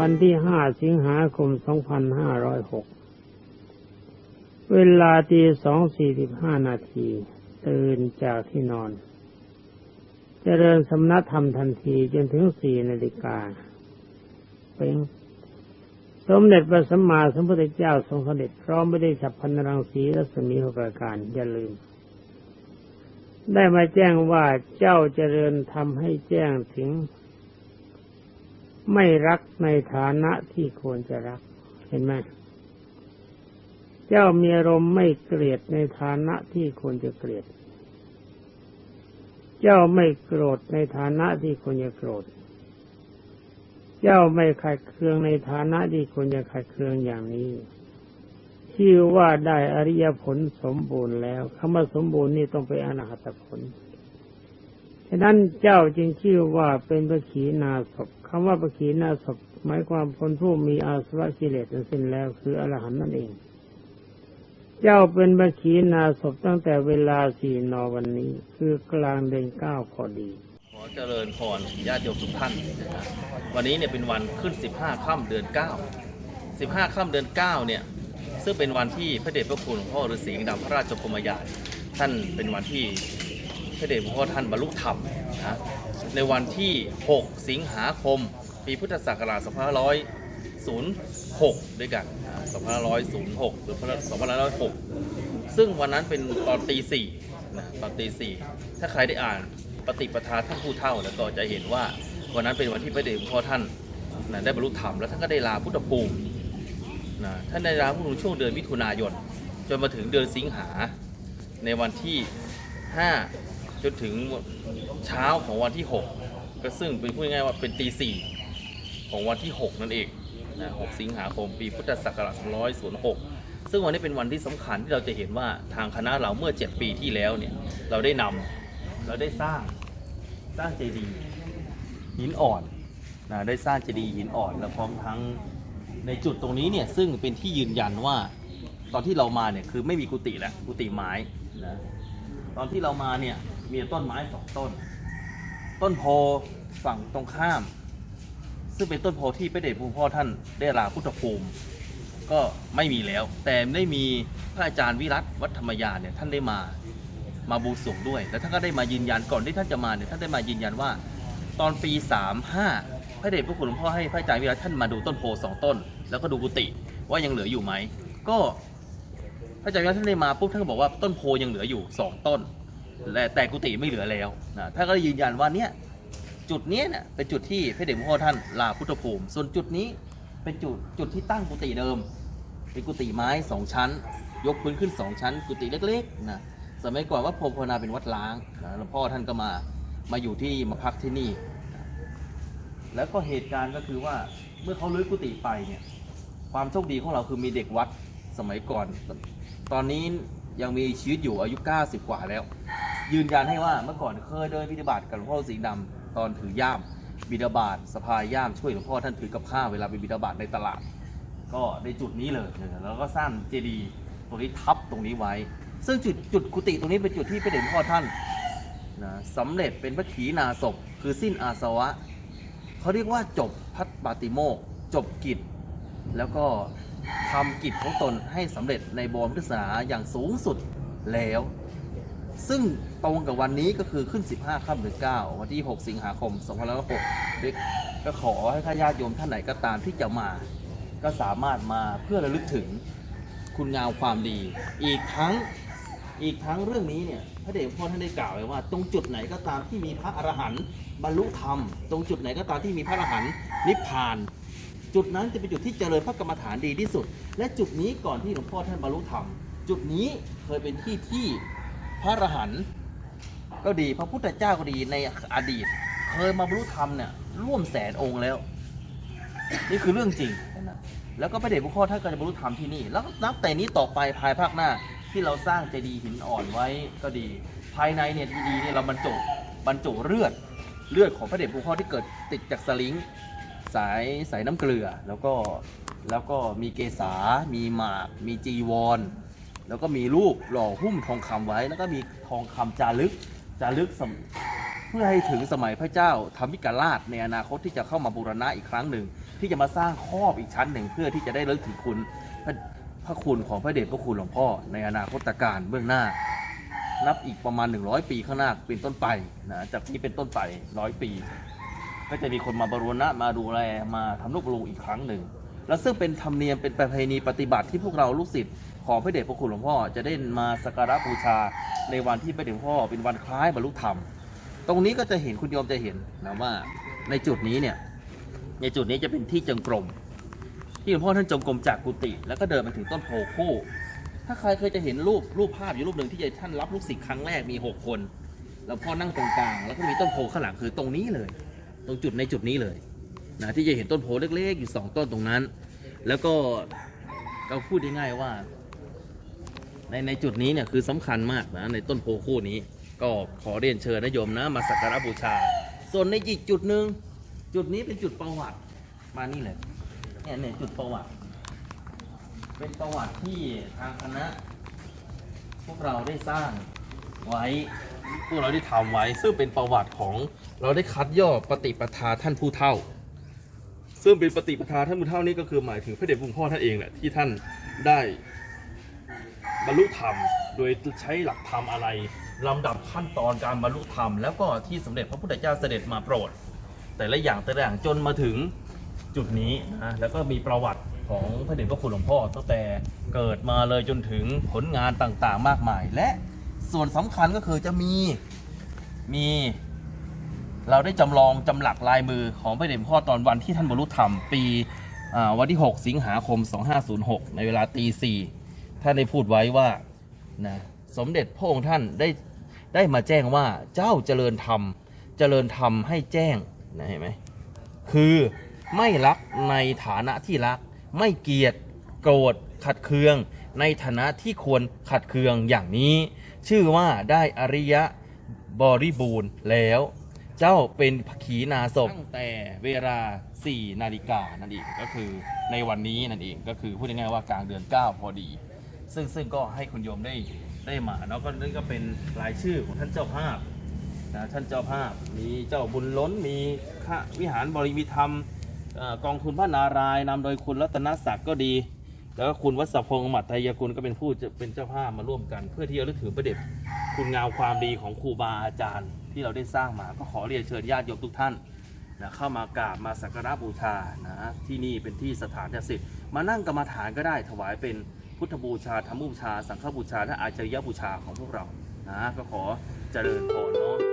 วันที่ห้าสิงหาคมสองพันห้าร้อยหก เวลาตีสองสี่สิบห้านาที ตื่นจากที่นอนเจริญสำนักธรรมทันทีจนถึงสี่นาฬิกาเป็นสมเด็จพระสัมมาสัมพุทธเจ้าทรงเสด็จพร้อมไม่ได้ฉับพันรังสีรัศมีหกประการอย่าลืม ได้มาแจ้งว่าเจ้าเจริญทำให้แจ้งถึง ไม่รักในฐานะที่ควรจะรัก เห็นไหมเจ้ามีอารมณ์ไม่เกลียดในฐานะที่ควรจะเกลียด เจ้าไม่โกรธในฐานะที่ควรจะโกรธ เจ้าไม่ขัดเคืองในฐานะที่ควรจะขัดเคืองอย่างนี้ชื่อว่าได้อริยผลสมบูรณ์แล้วคำว่าสมบูรณ์นี่ต้องไปนอนาคตผล ฉะนั้นเจ้าจึงชื่อว่าเป็นพระขีณาสพคำว่าพระขีณาสพหมายความคนผู้มีอาสวะกิเลสสิ้นแล้วคืออรหันต์นั่นเอง เจ้าเป็นพระขีณาสพตั้งแต่เวลาสี่นอวันนี้ คือกลางเดือนเก้าพอดี ขอเจริญพรญาติโยมทุกท่านนะครับวันนี้เนี่ยเป็นวันขึ้น15ค่ำเดือน9 15ค่ำเดือน9เนี่ย ซึ่งเป็นวันที่พระเดชพระคุณหลวงพ่อฤาษีดำพระราชกรมยานท่านเป็นวันที่ พระเดชพระพ่อท่านบรรลุธรรมนะในวันที่ 6 สิงหาคม ปีพุทธศักราช2506 ด้วยกัน2506 หรือ2506 ซึ่งวันนั้นเป็นตอนตีสี่นะตอนตีสี่ถ้าใครได้อ่านปฏิปทาท่านผู้เท่าแล้วก็จะเห็นว่าวันนั้นเป็นวันที่พระเดชพระพ่อท่านนะได้บรรลุธรรมแล้วท่านก็ได้ลาพุทธภูมินะท่านได้ลาพุทธภูมิช่วงเดือนมิถุนายน จนมาถึงเดือนสิงหาในวันที่ 5 จนถึงเช้าของวันที่ 6 ก็ซึ่งเป็นพูดง่ายๆว่าเป็นตีสี่ของวันที่ 6 นั่นเองนะ6สิงหาคมปีพุทธศักราช2506 ซึ่งวันนี้เป็นวันที่สำคัญที่เราจะเห็นว่าทางคณะเราเมื่อ 7 ปีที่แล้วเนี่ยเราได้นำเราได้สร้างสร้างเจดีย์หินอ่อนนะได้สร้างเจดีย์หินอ่อน และพร้อมทั้งในจุดตรงนี้เนี่ยซึ่งเป็นที่ยืนยันว่าตอนที่เรามาเนี่ยคือไม่มีกุฏิแล้วกุฏิไม้นะตอนที่เรามาเนี่ย มีต้นไม้สองต้น ต้นโพฝั่งตรงข้าม ซึ่งเป็นต้นโพที่พระเดชพระคุณพ่อท่านได้ลาพุทธภูมิ ก็ไม่มีแล้ว แต่ได้มีพระอาจารย์วิรัตวัฒธรรมยานเนี่ยท่านได้มามาบูสวงด้วย แล้วท่านก็ได้มายืนยันก่อนที่ท่านจะมาเนี่ยท่านได้มายืนยันว่า ตอนปี35พระเดชพระคุณหลวงพ่อให้พระอาจารย์วิรัตท่านมาดูต้นโพสองต้น แล้วก็ดูกุฏิว่ายังเหลืออยู่ไหมก็พระอาจารย์วิรัตท่านได้มาปุ๊บท่านก็บอกว่าต้นโพยังเหลืออยู่สองต้น แต่แต่กุฏิไม่เหลือแล้วนะท่านก็ยืนยันว่าเนี่ยจุดเนี้ยเนี่ยเป็นจุดที่พระเดชพระคุณท่านลาพุทธภูมิ ส่วนจุดนี้เป็นจุดจุดที่ตั้งกุฏิเดิม เป็นกุฏิไม้สองชั้น ยกพื้นขึ้นสองชั้น กุฏิเล็กๆนะสมัยก่อนวัดโพธิ์ภาวนาเป็นวัดล้างนะหลวงพ่อท่านก็มามาอยู่ที่มาพักที่นี่ แล้วก็เหตุการณ์ก็คือว่าเมื่อเขาลื้อกุฏิไปเนี่ยความโชคดีของเราคือมีเด็กวัดสมัยก่อน ตอนนี้ยังมีชีวิตอยู่อายุ 90 กว่าแล้ว ยืนยันให้ว่าเมื่อก่อนเคยเดินบิณฑบาตกับหลวงพ่อสีดำตอนถือย่ามบิณฑบาตสะพายย่ามช่วยหลวงพ่อท่านถือกับข้าวเวลาไปบิณฑบาตในตลาด ก็ในจุดนี้เลยแล้วก็สร้างเจดีย์ตรงนี้ทับตรงนี้ไว้ ซึ่งจุดจุดกุฏิตรงนี้เป็นจุดที่พระเดชพระพ่อท่านนะสำเร็จเป็นพระขีณาสพคือสิ้นอาสวะเขาเรียกว่าจบพัฒปาติโมกจบกิจ แล้วก็ทำกิจของตนให้สำเร็จในบวรพุทธศาสนาอย่างสูงสุดแล้ว ซึ่งตรงกับวันนี้ก็คือขึ้น 15ค่ำเดือน9วันที่ 6 สิงหาคม2506ด้วยก็ขอให้ข้าญาติโยมท่านไหนก็ตามที่จะมา ก็สามารถมาเพื่อระลึกถึงคุณงามความดี อีกทั้งอีกทั้งเรื่องนี้เนี่ยพระเดชพ่อท่านได้กล่าวไว้ว่า ตรงจุดไหนก็ตามที่มีพระอรหันต์บรรลุธรรม ตรงจุดไหนก็ตามที่มีพระอรหันต์นิพพาน จุดนั้นจะเป็นจุดที่เจริญพระกรรมฐานดีที่สุด และจุดนี้ก่อนที่หลวงพ่อท่านบรรลุธรรม จุดนี้เคยเป็นที่ที่ พระอรหันต์ก็ดีพระพุทธเจ้าก็ดีในอดีต เคยมาบรรลุธรรมเนี่ยร่วมแสนองค์แล้ว นี่คือเรื่องจริง แล้วก็พระเดชพระพ่อท่านก็จะบรรลุธรรมที่นี่ แล้วนับแต่นี้ต่อไปภายภาคหน้าที่เราสร้างเจดีย์หินอ่อนไว้ก็ดี ภายในเนี่ยดีเนี่ยเราบรรจุบรรจุเลือดเลือดของพระเดชพระพ่อที่เกิดติดจากสลิงสายสายน้ำเกลือแล้วก็แล้วก็มีเกษา มีหมาก มีจีวร แล้วก็มีรูปหล่อหุ้มทองคำไว้ แล้วก็มีทองคำจารึกจารึกเพื่อให้ถึงสมัยพระเจ้าธรรมิกราชในอนาคตที่จะเข้ามาบูรณะอีกครั้งหนึ่ง ที่จะมาสร้างครอบอีกชั้นหนึ่ง เพื่อที่จะได้ระลึกถึงคุณพระพระคุณของพระเดชพระคุณหลวงพ่อ ในอนาคตการเบื้องหน้า นับอีกประมาณ 100 ปีข้างหน้าเป็นต้นไปนะจากนี้เป็นต้นไปร้อยปี ก็จะมีคนมาบรณะมาดูแลมาทำนุบำรุงอีกครั้งหนึ่ง แล้วซึ่งเป็นธรรมเนียมเป็นประเพณีปฏิบัติที่พวกเราลูกศิษย์ ของพระเดชพระคุณหลวงพ่อจะได้มาสักการะบูชาในวันที่พระเดชหลวงพ่อเป็นวันคล้ายบรรลุธรรม ตรงนี้ก็จะเห็นคุณโยมจะเห็นนะว่าในจุดนี้เนี่ยในจุดนี้จะเป็นที่จงกรมที่หลวงพ่อท่านจงกรมจากกุฏิแล้วก็เดินไปถึงต้นโพคู่ ถ้าใครเคยจะเห็นรูปรูปภาพอยู่รูปหนึ่งที่ท่านรับลูกศิษย์ครั้งแรกมีหกคนแล้วพ่อนั่งตรงกลางแล้วก็มีต้นโพข้างหลังคือตรงนี้เลย ตรงจุดในจุดนี้เลยนะที่จะเห็นต้นโพเล็กๆ อยู่สองต้นตรงนั้น แล้วก็เราพูดง่ายๆว่า ในในจุดนี้เนี่ยคือสำคัญมากนะในต้นโพคู่นี้ ก็ขอเรียนเชิญนะโยมนะมาสักการะบูชา ส่วนในอีกจุดหนึ่งจุดนี้เป็นจุดประวัติมานี่เลยเนี่ยเนี่ยจุดประวัติ เป็นประวัติที่ทางคณะ พวกเราได้สร้างไว้พวกเราได้ทำไว้ซึ่งเป็นประวัติของเราได้คัดย่อปฏิปทาท่านผู้เฒ่า ซึ่งเป็นปฏิปทาท่านผู้เฒ่านี่ก็คือหมายถึงพระเดชพระคุณพ่อท่านเองแหละที่ท่านได้ บรรลุธรรม โดยใช้หลักธรรมอะไรลำดับขั้นตอนการบรรลุธรรม แล้วก็ที่สมเด็จพระพุทธเจ้าเสด็จมาโปรด แต่ละอย่างแต่ละอย่างจนมาถึงจุดนี้นะแล้วก็มีประวัติของพระเดชพระคุณหลวงพ่อตั้งแต่เกิดมาเลยจนถึงผลงานต่างๆ มากมาย และส่วนสำคัญก็คือจะมีมีเราได้จำลองจำหลักลายมือของพระเดชพระคุณพ่อตอนวันที่ท่านบรรลุธรรม ปีวันที่ 6 สิงหาคม 2506 ในเวลาตีสี่ ท่านได้พูดไว้ว่านะสมเด็จพระองค์ท่านได้ได้มาแจ้งว่าเจ้าเจริญธรรม เจริญธรรมให้แจ้งนะเห็นไหมคือไม่รักในฐานะที่รัก ไม่เกลียดโกรธขัดเคือง ในฐานะที่ควรขัดเคืองอย่างนี้ ชื่อว่าได้อริยะบริบูรณ์แล้ว เจ้าเป็นขีนาศพตั้งแต่เวลา 4 นาฬิกานั่นเองก็คือในวันนี้นั่นเองก็คือพูดง่ายๆว่ากลางเดือน 9 พอดี ซึ่งซึ่งก็ให้คุณโยมได้ได้มาเนาะก็นี่ก็เป็นรายชื่อของท่านเจ้าภาพนะท่านเจ้าภาพมีเจ้าบุญล้นมีข้าวิหารบริมีธรรมกองทุนพระนารายณ์นำโดยคุณรัตนศักดิ์ก็ดี แล้วก็คุณวัศพงษ์มัดไทยคุณก็เป็นผู้จะเป็นเจ้าภาพมาร่วมกัน เพื่อที่จะระลึกถึงประเด็จคุณงามความดีของครูบาอาจารย์ ที่เราได้สร้างมาก็ขอเรียนเชิญญาติโยมทุกท่านนะเข้ามากราบมาสักการะบูชานะที่นี่เป็นที่สถานศักดิ์สิทธิ์มานั่งกรรมฐานก็ได้ถวายเป็น พุทธบูชาธรรมบูชา สังฆบูชาและอาจารยบูชาของพวกเรานะก็ขอเจริญพรเนาะ